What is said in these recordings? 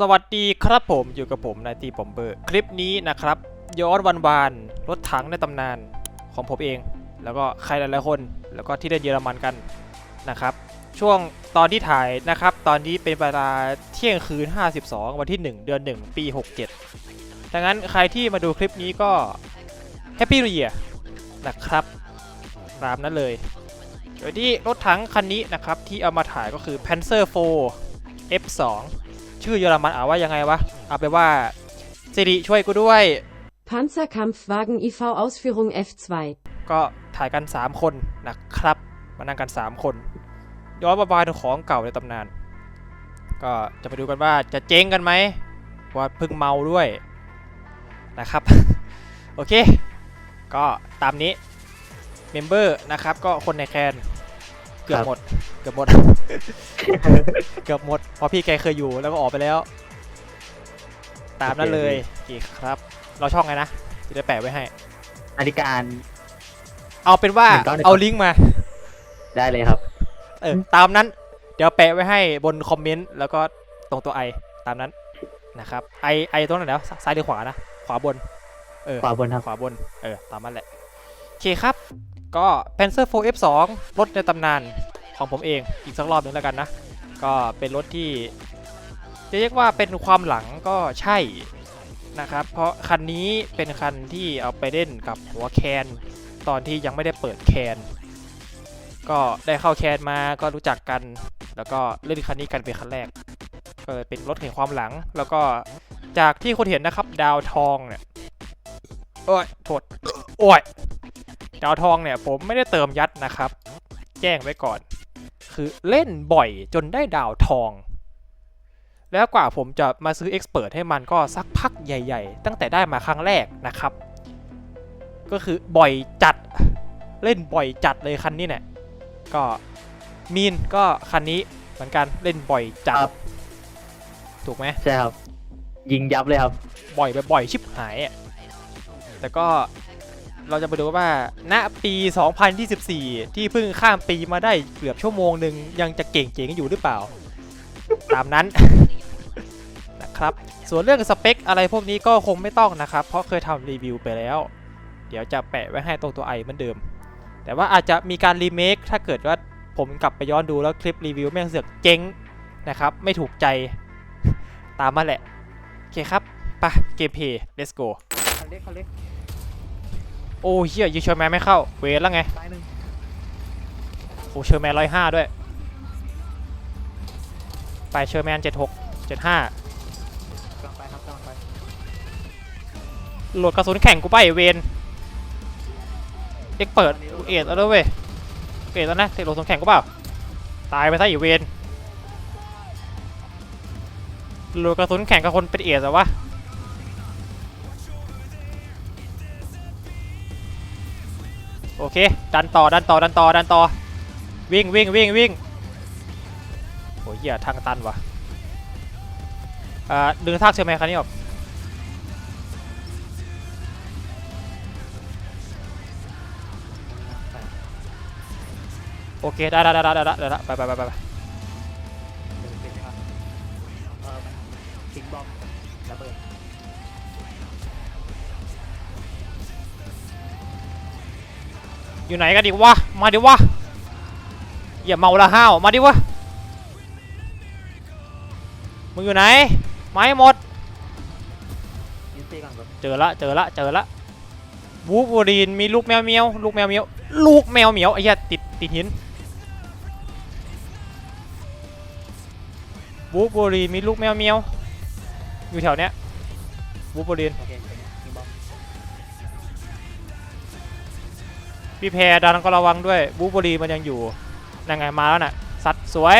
สวัสดีครับผมอยู่กับผมนายตีปอมเบอร์คลิปนี้นะครับ ย้อนวันวานรถถังในตำนานของผมเอง แล้วก็ใครหลายๆคน แล้วก็ที่เล่นเยอรมันกันนะครับ ช่วงตอนที่ถ่ายนะครับ ตอนนี้เป็นเวลาเที่ยงคืน 52 วันที่ 1 เดือน 1 ปี 67ดังนั้นใครที่มาดูคลิปนี้ก็แฮปปี้ w ู e เ r นะครับตามนั้นเลยโดยที่รถถังคันนี้นะครับที่เอามาถ่ายก็คือ Panzer 4 F2 ชื่อเยอรมันอ่านว่ายังไงวะเอาไปนว่าสิริช่วยกูด้วย Panzerkampfwagen IV Ausführung F2 ก็ถ่ายกัน 3 คนนะครับมานั่งกัน 3 คน ย้อนประวานของเก่าในตำนาน ก็จะไปดูกันว่าจะเจ๊งกันไหมว่าเพิ่งเมาด้วยนะครับ โอเค ก็ตามนี้เมมเบอร์นะครับ ก็คนในแคน เกือบหมด เกือบหมด เกือบหมด เพราะพี่แกเคยอยู่แล้วก็ออกไปแล้ว ตามนั้นเลยโอเคครับ เราช่องไงนะ จะได้แปะไว้ให้อธิการ เอาเป็นว่าหนึ่งเก้าหนึ่งเอาลิงก์มา ได้เลยครับ เออ ตามนั้น เดี๋ยวแปะไว้ให้บนคอมเมนต์ แล้วก็ตรงตัวไอ ตามนั้นนะครับ ไอไอตรงไหนแล้ว ซ้ายหรือขวานะ ขวาบน เออ ขวาบนครับ ขวาบน เออ ตามนั้นแหละ โอเคครับ ก็ Panzer 4 F2 รถในตำนานของผมเองอีกสักรอบหนึงแล้วกันนะ ก็เป็นรถที่ จะเรียกว่าเป็นความหลังก็ใช่นะครับ เพราะคันนี้เป็นคันที่เอาไปเล่นกับหัวแคน ตอนที่ยังไม่ได้เปิดแคน ก็ได้เข้าแคนมาก็รู้จักกัน แล้วก็เล่นคันนี้กันเป็นคันแรกก็เลยเป็นรถแห่งความหลัง แล้วก็จากที่คนเห็นนะครับดาวทองเนี่ยโอ้ยโทษโอ้ย ดาวทองเนี่ยผมไม่ได้เติมยัดนะครับ แจ้งไว้ก่อน คือเล่นบ่อยจนได้ดาวทอง แล้วกว่าผมจะมาซื้อเอ็กซ์เพรสให้มันก็สักพักใหญ่ ๆ ตั้งแต่ได้มาครั้งแรกนะครับ ก็คือบ่อยจัดเล่นบ่อยจัดเลยคันนี้เนี่ยก็มีนก็คันนี้เหมือนกันเล่นบ่อยจัด ครับ ถูกไหม ใช่ครับ ยิงยับเลยครับ บ่อยแบบบ่อยชิบหายอะ แต่ก็ เราจะไปดูว่าณปี 2024 ที่เพิ่งข้ามปีมาได้เกือบชั่วโมงหนึ่งยังจะเก่งๆอยู่หรือเปล่า ตามนั้น นะครับ ส่วนเรื่องสเปคอะไรพวกนี้ก็คงไม่ต้องนะครับ เพราะเคยทำรีวิวไปแล้ว เดี๋ยวจะแปะไว้ให้ตรงตัวไอเหมือนเดิม แต่ว่าอาจจะมีการรีเมคถ้าเกิดว่าผมกลับไปย้อนดูแล้วคลิปรีวิวแม่งเสือกเจ๊งนะครับ ไม่ถูกใจตามมาแหละ โอเคครับไปเกมเพย์ let's go คันเล็กคันเล็ก โอ้เฮียยิงเชอร์แมนไม่เข้า เวรแล้วไงซ้ายหนึ่งโอ้เชอร์แมนร้อยห้าด้วย ไปเชอร์แมนเจ็ดหกเจ็ดห้ากลางไปครับกลางไปโหลดกระสุนแข่งกูไปเวนเด็กเปิดกูเอ็ดแล้วด้วยเว้ยเอ็ดแล้วนะเตะโหลดกระสุนแข่งกูเปล่า ตายไปซะอีเวนโหลดกระสุนแข่งกับคนเป็นเอ็ดเหรอวะ อเค ดันต่อดันต่อดันต่อดันต่อวิ่งวิ่งวิ่งวิ่งโอ้ยเหี้ยทางตันว่ะอ่าดึงทากเชอไหมนคันนี้ออกโอเคได้ได้ได้ได้ได้ได้ไปไปไปไป อยู่ไหนกันดิวะ มาดิวะ อย่าเมาละห้าว มาดิวะ มึงอยู่ไหน ไม้หมด เจอละ เจอละ เจอละวูฟวอรีนมีลูกแมวเมียว ลูกแมวเมียว ลูกแมวเหมียวไอ้เหี้ยติดติดหินวูฟวอรีนมีลูกแมวเมียว อยู่แถวเนี้ยวูฟวอรีน พี่แพรดันก็ระวังด้วยวูฟวอรีมันยังอยู่ยังไงมาแล้วน่ะสัตว์สวย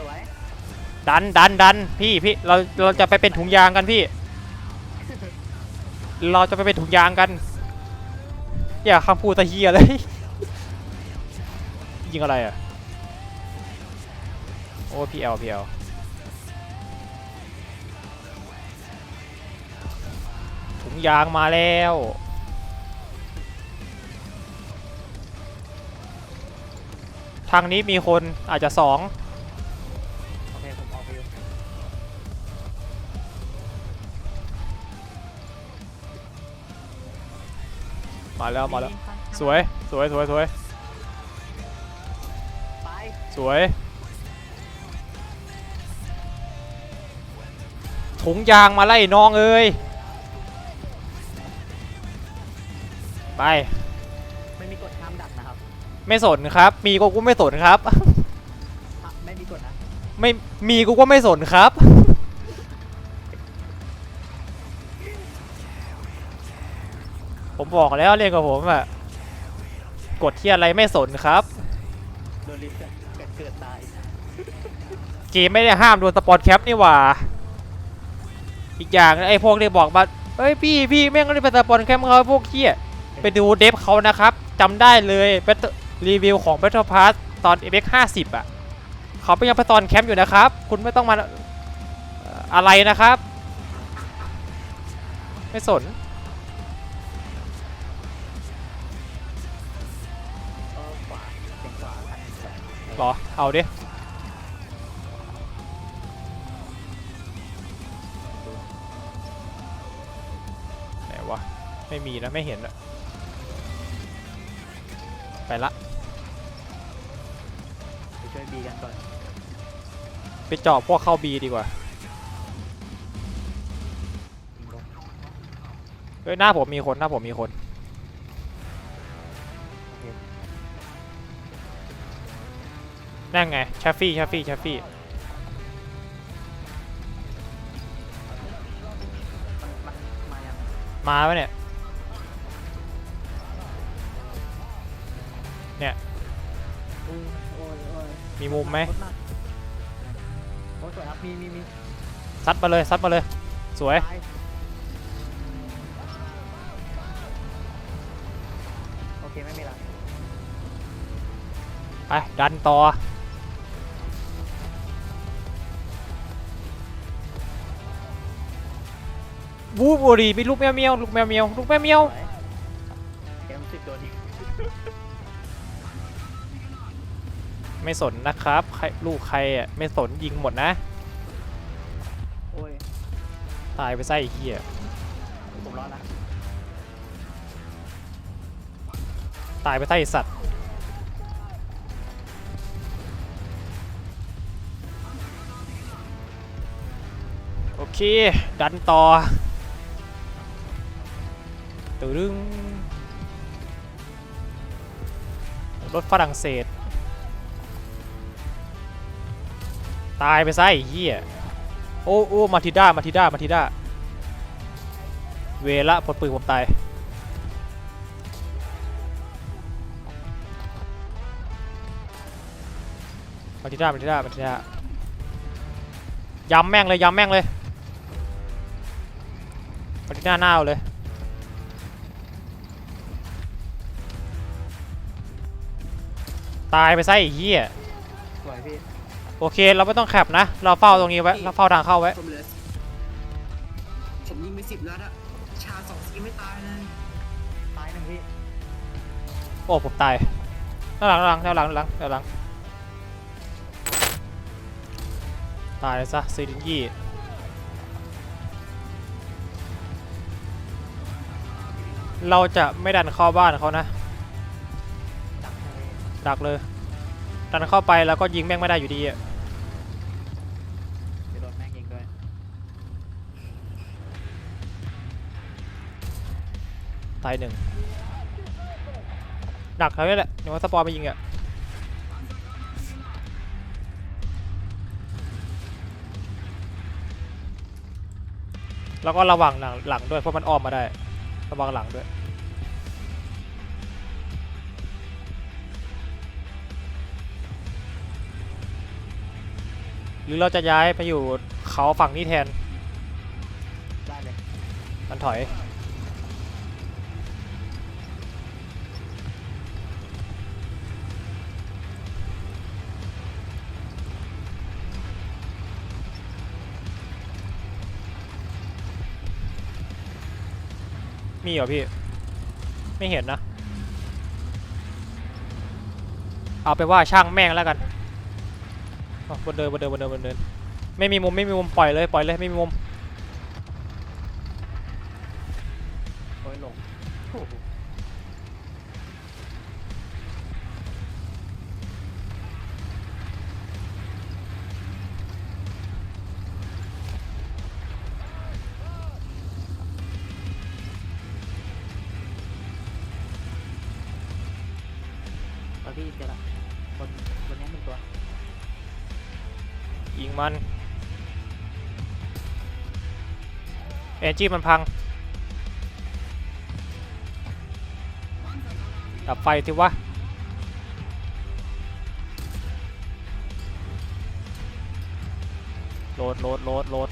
สวยดันดันดันพี่พี่เราเราจะไปเป็นถุงยางกันพี่ เราจะไปเป็นถุงยางกัน อย่าคำพูดตะเฮียเลย ยิงอะไรอะ โอ้พีเอลพีเอลถุงยางมาแล้ว ทางนี้มีคนอาจจะสองมาแล้วมาแล้วสวยสวยสวยสวยสวยถุงยางมาไล่น้องเอ้ยไป ไม่สนครับ มีก็กูไม่สนครับ อะไม่มีกฎนะไม่มีกูก็ไม่สนครับ ผมบอกแล้วเล่นกับผมอะกดที่อะไรไม่สนครับ โดนลิฟต์เกิดเกิดตายเกมไม่ได้ห้ามโดนสปอนแคปนี่หว่า อีกอย่างไอ้พวกที่บอกมาเฮ้ยพี่พี่แม่งก็ได้เป็นสปอนแคปเขาพวกเที่ยไปดูเดฟเขานะครับจำได้เลยเป็น รีวิวของ Battle Pass ตอน x 50อะเขาเป็นยังไปตอนแคมป์อยู่นะครับ คุณไม่ต้องมาอะไรนะครับ ไม่สนเออขวาเสียงขวาทันหรอ เอาดิไหนวะ ไม่มีนะ ไม่เห็นอะไปละ ช่วยบีกันก่อนไปเจาะพวกเข้าบีดีกว่า เฮ้ยหน้าผมมีคนหน้าผมมีคน นั่นไงชาฟี่ชาฟี่ชาฟี่ มายังมาปะเนี่ยอุ้ยโอ้ยโอ้ย มีมุมไหมรถาโอ้ยสวยครับ มีมีมีซัดมาเลยซัดมาเลย สวยตายโอเค ไม่มีละไป ดันต่อ วูบบุรีมีลูกแมวเมียวลูกแมวเมียวลูกแมวเมียว สวยเกมสิบโดนอีก ไม่สนนะครับใครลูกใครอะไม่สนยิงหมดนะ โอ้ยตายไปไส้ไอ้เหี้ยผมรอดละตายไปไส้ไอ้สัตว์โอเค ดันต่อตึงรถฝรั่งเศส ตายไปซะไอ้เหี้ยโอ้โอ้มาทิด้ามาทิด้ามาทิด้าเวละพลปืนผมตายมาทิด้ามาทิด้ามาทิด้ายำแม่งเลยยำแม่งเลยมาทิด้าหน้าเอาเลยตายไปซะไอ้เหี้ยสวยพี่ โอเค เราไม่ต้องแคปนะ เราเฝ้าตรงนี้ไว้ เราเฝ้าทางเข้าไว้ ผมเหลือผมยิงไปสิบนัดอะชาสองสีไม่ตายเลยตายหนึ่งพี่โอ้ ผมตายด้านหลังด้านหลังด้านหลังด้านหลังด้านหลัง ตายซะซีดินยี่เราจะไม่ดันเข้าบ้านเขานะ ดักเลย ดักเลยดันเข้าไปแล้วก็ยิงแม่งไม่ได้อยู่ดีอะายหนึ่งดักเขาเนี่ยแหละเดี๋ยวว่าสปอร์ไปยิงอะแล้วก็ระวังหลังหลังด้วยเพราะมันอ้อมมาได้ระวังหลังด้วยหรือเราจะย้ายไปอยู่เขาฝั่งนี้แทน ได้เลย มันถอย มีเหรอพี่ ไม่เห็นนะ เอาไปว่าช่างแม่งแล้วกันบนเดินบนเดินบนเดินบนเดิน ไม่มีมุมไม่มีมุมปล่อยเลยปล่อยเลยไม่มีมุม พี่เจอละบนบนนี้หนึ่งตัว ยิงมันเอนจีมันพัง ดับไฟสิวะ โหลดโหลดโหลดโหลด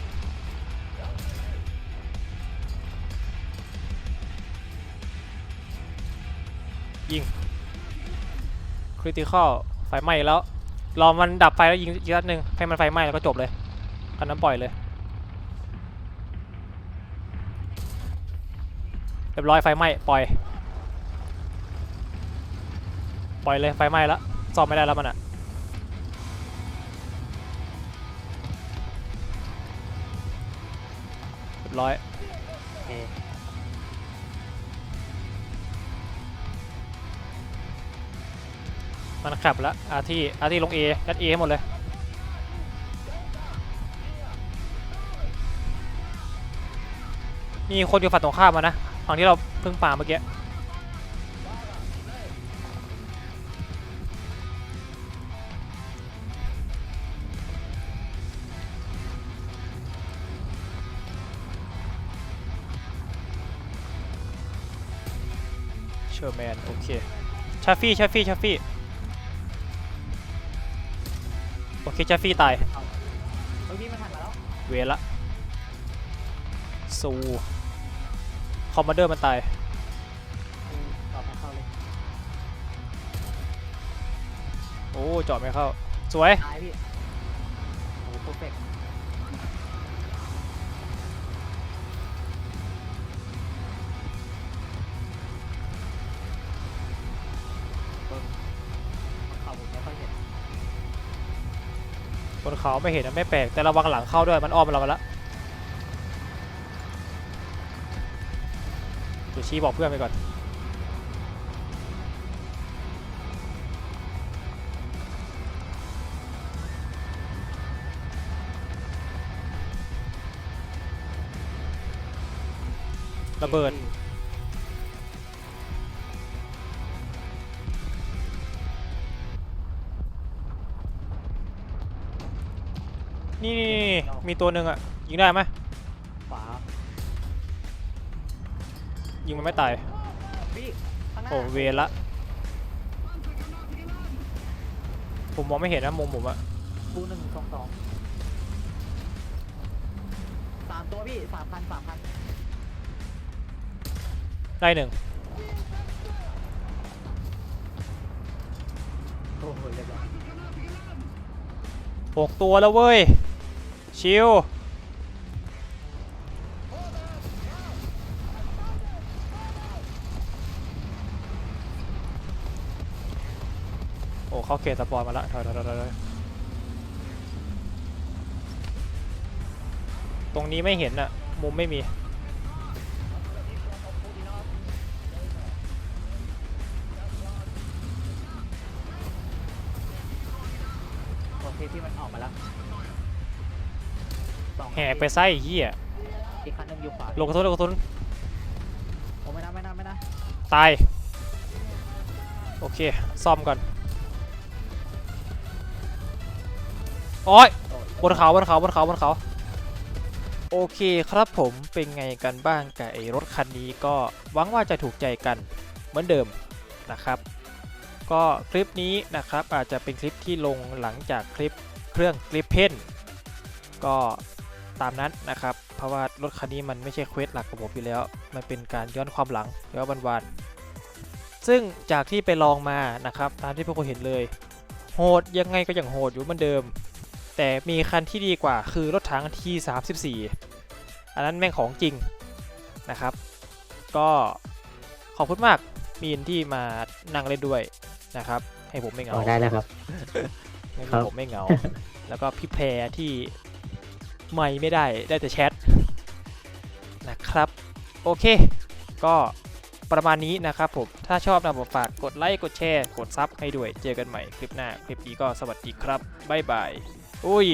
ยิง คริติคอลไฟไหม้แล้วรอมันดับไฟแล้วยิงอีกนัดหนึ่งให้มันไฟไหม้แล้วก็จบเลยกันน้ำปล่อยเลยเรียบร้อยไฟไหม้ปล่อย ปล่อยเลยไฟไหม้แล้วซ่อมไม่ได้แล้วมันอะเรียบร้อยโอเค มันขับแล้วอาที่อาที่ลง A ยัด A ให้หมดเลยมีคนอยู่ฝั่งตรงข้ามมานะฝั่งที่เราเพิ่งป่าเมื่อกี้เชอร์แมนโอเคชาฟี่ชาฟี่ชาฟี่ อเคชาฟี่ตายเฮ้ยพี่มันหันมาแล้วเวรละ ซูคอมมานเดอร์มันตายอืมตอบไม่เข้าเลยโอ้เจาะไม่เข้า สวย ตายพี่โอ้โหเพอร์เฟกต์ เขาไม่เห็นไม่แปลกแต่ระวังหลังเข้าด้วยมันอ้อมเรามาแล้วดี๋ยวชี้บอกเพื่อนไปก่อน ระเบิด มีตัวหนึ่งอะยิงได้ไหมขวายิงมันไม่ตาย พี่ข้างหน้าโอ้เวรละ ผมมองไม่เห็นนะมุมผมอะบูหนึ่งสองสองสามตัวพี่สามพันสามพันได้หนึ่งโอ้โหเรียบร้อยหกตัวแล้วเว้ย ชิวโอ้เข้าเขตสปอนมาแล้วถอยถอยถอยถอยตรงนี้ไม่เห็นอะมุมไม่มี แห่ไปไส้เหี้ยอีกคันหนึ่งอยู่ขวาลงกระสุนลงกระสุนโอ้ไม่น่าไม่น่าไม่น่าตาย โอเค ซ่อมก่อน โอ้ย โอ้ยบนเขาบนเขาบนเขาบนเขาโอเคครับผมเป็นไงกันบ้างกับไอ้รถคันนี้ก็หวังว่าจะถูกใจกันเหมือนเดิมนะครับ ก็คลิปนี้นะครับอาจจะเป็นคลิปที่ลงหลังจากคลิปเครื่องกริปเพนก็ ตามนั้นนะครับ เพราะว่ารถคันนี้มันไม่ใช่เควสหลักของผมอยู่แล้ว มันเป็นการย้อนความหลังย้อนวันๆซึ่งจากที่ไปลองมานะครับ ตามที่พวกคุณเห็นเลย โหดยังไงก็ยังโหดอยู่เหมือนเดิม แต่มีคันที่ดีกว่าคือรถถัง T34 อันนั้นแม่งของจริงนะครับ ก็ขอบคุณมากมีนที่มานั่งเล่นด้วยนะครับ ให้ผมไม่เหงาอ๋อได้แล้วครับไม่ครัมีบผมไม่เหงา แล้วก็พี่แพรที่ ไม่ไม่ได้ได้แต่แชทนะครับโอเค ก็ประมาณนี้นะครับผม ถ้าชอบนะผมฝากกดไลค์กดแชร์กดซับให้ด้วย เจอกันใหม่คลิปหน้า คลิปนี้ก็สวัสดีครับ บ๊ายบาย โอ้ย